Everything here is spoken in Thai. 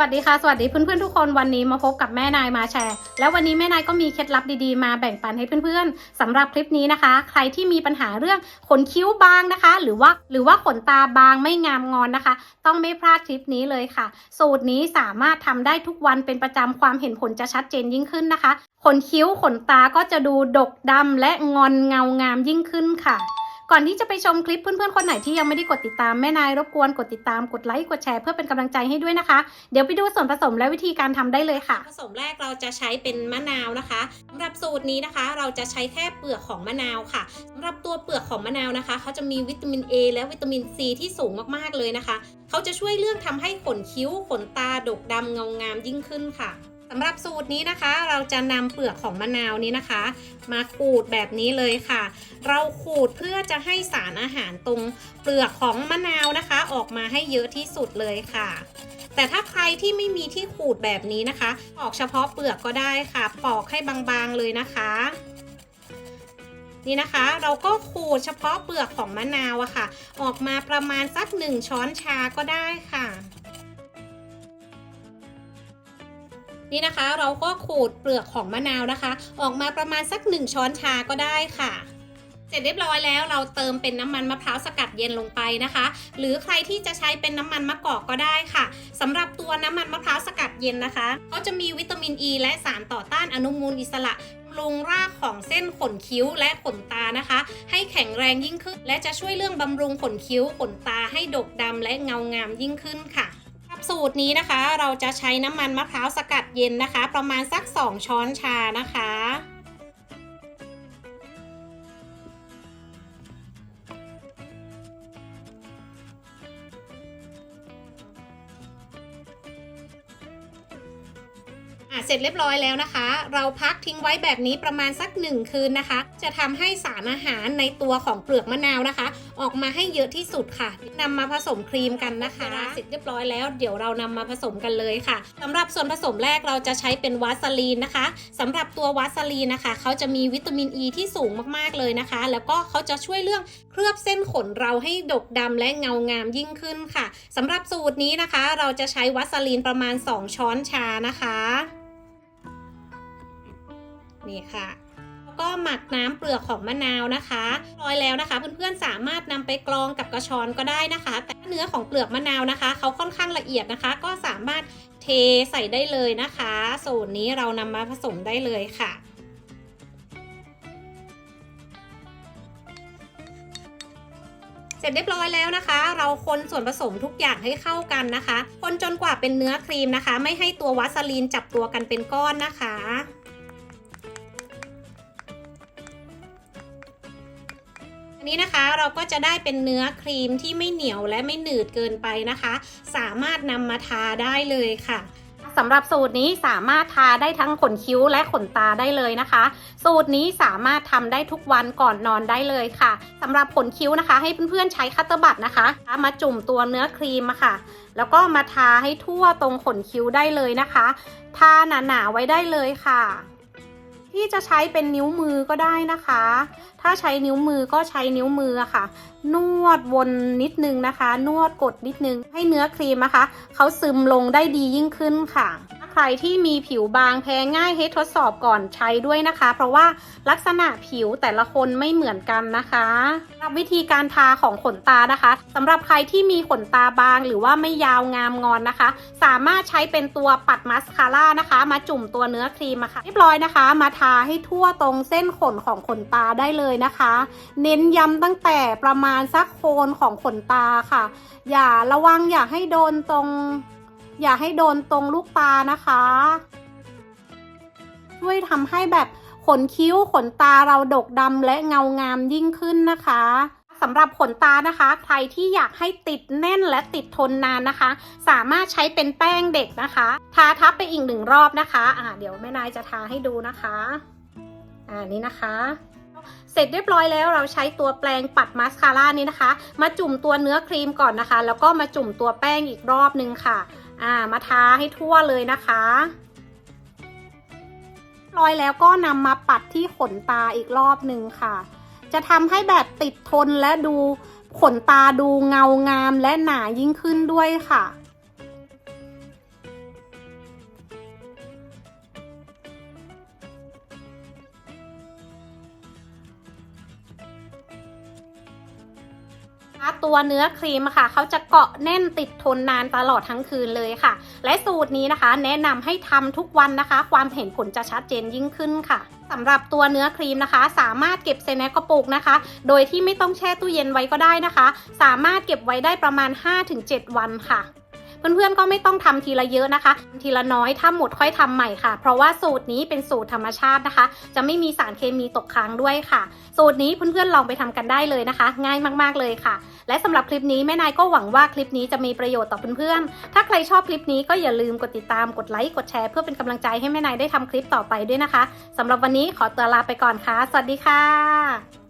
วัสดีค่ะ สวัสดีเพื่อนๆทุกคนวันนี้มาพบกับแม่นายมาแชร์ แล้ววันนี้แม่นายก็มีเคล็ดลับดีๆ มาแบ่งปันให้เพื่อนๆสำหรับคลิปนี้นะคะ ใครที่มีปัญหาเรื่องขนคิ้วบางนะคะ หรือว่าหรือว่าขนตาบางไม่งามงอนนะคะ ต้องไม่พลาดคลิปนี้เลยค่ะ สูตรนี้สามารถทำได้ทุกวันเป็นประจำความเห็นผลจะชัดเจนยิ่งขึ้นนะคะ ขนคิ้วขนตาก็จะดูดกดำและงอนเงางามยิ่งขึ้นค่ะ ก่อนที่จะไปชมคลิปเพื่อนๆคนไหนที่ยังไม่ได้กดติดตามแม่นายรบกวนกดติดตามกดไลค์กดแชร์เพื่อเป็นกำลังใจให้ด้วยนะคะ เดี๋ยวไปดูส่วนผสมและวิธีการทำได้เลยค่ะ ผสมแรกเราจะใช้เป็นมะนาวนะคะสำหรับสูตรนี้นะคะ เราจะใช้แค่เปลือกของมะนาวค่ะสำหรับตัวเปลือกของมะนาวนะคะเขาจะมีวิตามิน A และวิตามิน C ที่สูงมากๆเลยนะคะเขาจะช่วยเรื่องทำให้ขนคิ้วขนตาดกดำเงางามยิ่งขึ้นค่ะ สำหรับสูตรนี้นะคะ เราจะนำเปลือกของมะนาวนี้นะคะ มาขูดแบบนี้เลยค่ะ เราขูดเพื่อจะให้สารอาหารตรงเปลือกของมะนาวนะคะ ออกมาให้เยอะที่สุดเลยค่ะ แต่ถ้าใครที่ไม่มีที่ขูดแบบนี้นะคะปอกเฉพาะเปลือกก็ได้ค่ะ ปอกให้บางๆเลยนะคะนี่นะคะ เราก็ขูดเฉพาะเปลือกของมะนาวอะค่ะ ออกมาประมาณสักหนึ่งช้อนชาก็ได้ค่ะ นี่นะคะ เราก็ขูดเปลือกของมะนาวนะคะ ออกมาประมาณสักหนึ่งช้อนชาก็ได้ค่ะเสร็จเรียบร้อยแล้วเราเติมเป็นน้ำมันมะพร้าวสกัดเย็นลงไปนะคะ หรือใครที่จะใช้เป็นน้ำมันมะกอกก็ได้ค่ะสำหรับตัวน้ำมันมะพร้าวสกัดเย็นนะคะเขาจะมีวิตามินอ e ีและสารต่อต้านอนุมูลอิสระบำรุงรากของเส้นขนคิ้วและขนตานะคะ ให้แข็งแรงยิ่งขึ้น และจะช่วยเรื่องบำรุงขนคิ้วขนตาให้ดกดำและเงางามยิ่งขึ้นค่ะ สูตรนี้นะคะ เราจะใช้น้ำมันมะพร้าวสกัดเย็นนะคะ ประมาณสัก 2 ช้อนชานะคะ อะเสร็จเรียบร้อยแล้วนะคะ เราพักทิ้งไว้แบบนี้ประมาณสักหนึ่งคืนนะคะ จะทำให้สารอาหารในตัวของเปลือกมะนาวนะคะ ออกมาให้เยอะที่สุดค่ะนำมาผสมครีมกันนะคะ เสร็จเรียบร้อยแล้วเดี๋ยวเรานำมาผสมกันเลยค่ะสำหรับส่วนผสมแรกเราจะใช้เป็นวาสลีนนะคะสำหรับตัววาสลีนนะคะเขาจะมีวิตามินอ e ีที่สูงมากๆเลยนะคะ แล้วก็เขาจะช่วยเรื่องเคลือบเส้นขนเราให้ดกดำและเงางามยิ่งขึ้นค่ะสำหรับสูตรนี้นะคะ เราจะใช้วาสลีนประมาณ 2 ช้อนชานะคะ นี่ค่ะแล้วก็หมักน้ำเปลือกของมะนาวนะคะร้อยแล้วนะคะ เพื่อนๆสามารถนำไปกรองกับกระชอนก็ได้นะคะ แต่เนื้อของเปลือกมะนาวนะคะ เขาค่อนข้างละเอียดนะคะ ก็สามารถเทใส่ได้เลยนะคะ สูตรนี้เรานำมาผสมได้เลยค่ะเสร็จเรียบร้อยแล้วนะคะ เราคนส่วนผสมทุกอย่างให้เข้ากันนะคะ คนจนกว่าเป็นเนื้อครีมนะคะ ไม่ให้ตัววัสลีนจับตัวกันเป็นก้อนนะคะ อันนี้นะคะเราก็จะได้เป็นเนื้อครีมที่ไม่เหนียวและไม่หนืดเกินไปนะคะ สามารถนำมาทาได้เลยค่ะสำหรับสูตรนี้สามารถทาได้ทั้งขนคิ้วและขนตาได้เลยนะคะ สูตรนี้สามารถทำได้ทุกวันก่อนนอนได้เลยค่ะสำหรับขนคิ้วนะคะ ให้เพื่อนๆใช้คัตเตอร์บัตนะคะ มาจุ่มตัวเนื้อครีมค่ะ แล้วก็มาทาให้ทั่วตรงขนคิ้วได้เลยนะคะ ทาหนาๆไว้ได้เลยค่ะ ที่จะใช้เป็นนิ้วมือก็ได้นะคะ ถ้าใช้นิ้วมือก็ใช้นิ้วมือะค่ะ นวดวนนิดนึงนะคะ นวดกดนิดนึง ให้เนื้อครีมนะคะเขาซึมลงได้ดียิ่งขึ้นค่ะ ใครที่มีผิวบางแพ้ง่ายให้ทดสอบก่อนใช้ด้วยนะคะ เพราะว่าลักษณะผิวแต่ละคนไม่เหมือนกันนะคะสำหรับวิธีการทาของขนตานะคะสำหรับใครที่มีขนตาบางหรือว่าไม่ยาวงามงอนนะคะ สามารถใช้เป็นตัวปัดมัสคาร่านะคะ มาจุ่มตัวเนื้อครีมอะค่ะเรียบร้อยนะคะ มาทาให้ทั่วตรงเส้นขนของขนตาได้เลยนะคะ เน้นย้ำตั้งแต่ประมาณสักโคนของขนตาค่ะ อย่าระวังอย่าให้โดนตรง อย่าให้โดนตรงลูกตานะคะ ช่วยทำให้แบบขนคิ้วขนตาเราดกดำและเงางามยิ่งขึ้นนะคะสำหรับขนตานะคะ ใครที่อยากให้ติดแน่นและติดทนนานนะคะ สามารถใช้เป็นแป้งเด็กนะคะ ทาทับไปอีกหนึ่งรอบนะคะ อ่าเดี๋ยวแม่นายจะทาให้ดูนะคะ อ่านี่นะคะ เสร็จเรียบร้อยแล้วเราใช้ตัวแปรงปัดมาสคาร่านี้นะคะ มาจุ่มตัวเนื้อครีมก่อนนะคะ แล้วก็มาจุ่มตัวแป้งอีกรอบนึงค่ะ อ่ามาทาให้ทั่วเลยนะคะร้อยแล้วก็นำมาปัดที่ขนตาอีกรอบหนึ่งค่ะ จะทำให้แบบติดทนและดูขนตาดูเงางามและหนายิ่งขึ้นด้วยค่ะ ตัวเนื้อครีมค่ะเขาจะเกาะแน่นติดทนนานตลอดทั้งคืนเลยค่ะ และสูตรนี้นะคะ แนะนำให้ทำทุกวันนะคะ ความเห็นผลจะชัดเจนยิ่งขึ้นค่ะสำหรับตัวเนื้อครีมนะคะ สามารถเก็บใส่ในกระปุกนะคะ โดยที่ไม่ต้องแช่ตู้เย็นไว้ก็ได้นะคะ สามารถเก็บไว้ได้ประมาณ 5-7 วันค่ะ เพื่อนๆก็ไม่ต้องทำทีละเยอะนะคะ ทีละน้อยถ้าหมดค่อยทำใหม่ค่ะ เพราะว่าสูตรนี้เป็นสูตรธรรมชาตินะคะ จะไม่มีสารเคมีตกค้างด้วยค่ะ สูตรนี้เพื่อนๆลองไปทำกันได้เลยนะคะ ง่ายมากๆเลยค่ะ และสำหรับคลิปนี้แม่นายก็หวังว่าคลิปนี้จะมีประโยชน์ต่อเพื่อนๆ ถ้าใครชอบคลิปนี้ก็อย่าลืมกดติดตามกดไลค์กดแชร์เพื่อเป็นกำลังใจให้แม่นายได้ทำคลิปต่อไปด้วยนะคะสำหรับวันนี้ขอตัวลาไปก่อนค่ะ สวัสดีค่ะ